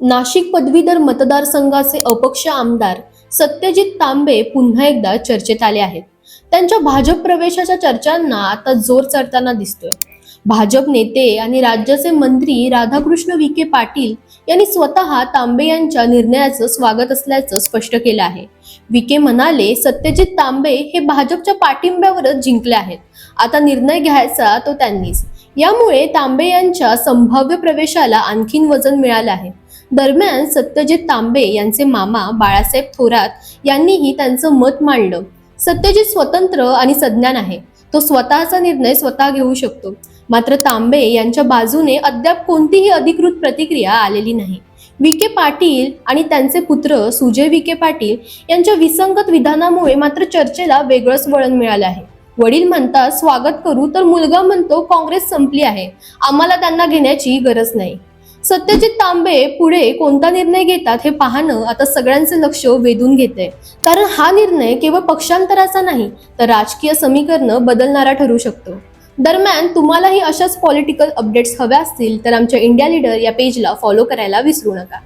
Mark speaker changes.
Speaker 1: नाशिक पदवीधर मतदारसंघाचे अपक्ष आमदार सत्यजित तांबे पुन्हा एकदा चर्चेत आले आहेत. त्यांच्या भाजप प्रवेशाच्या चर्चांना आता जोर चढताना दिसतोय. भाजप नेते आणि राज्याचे मंत्री राधाकृष्ण विखे पाटील यांनी स्वतः तांबे यांच्या निर्णयाचं स्वागत असल्याचं स्पष्ट केलं आहे. विखे म्हणाले सत्यजित तांबे हे भाजपच्या पाठिंब्यावरच जिंकले आहेत. आता निर्णय घ्यायचा तो त्यांनीच. यामुळे तांबे यांच्या संभाव्य प्रवेशाला आणखीन वजन मिळालं आहे. दरम्यान सत्यजित तांबे यांचे मामा बाळासाहेब थोरात यांनीही त्यांचं मत मांडलं. सत्यजित स्वतंत्र आणि सज्ञान आहे. तो स्वतःचा निर्णय स्वतः घेऊ शकतो. मात्र तांबे यांच्या बाजूने अद्याप कोणतीही अधिकृत प्रतिक्रिया आलेली नाही. विखे पाटील आणि त्यांचे पुत्र सुजय विखे पाटील यांच्या विसंगत विधानामुळे मात्र चर्चेला वेगळंच वळण मिळालं आहे. वडील म्हणतात स्वागत करू तर मुलगा म्हणतो काँग्रेस संपली आहे. आम्हाला त्यांना घेण्याची गरज नाही. सत्यजित तांबे पुढे कोणता निर्णय घेतात हे पाहणं आता सगळ्यांचे लक्ष वेधून घेते कारण हा निर्णय केवळ पक्षांतराचा नाही तर राजकीय समीकरण बदलणारा ठरू शकतो. दरम्यान तुम्हालाही अशाच पॉलिटिकल अपडेट्स हव्या असतील तर आमच्या इंडिया लीडर या पेजला फॉलो करायला विसरू नका.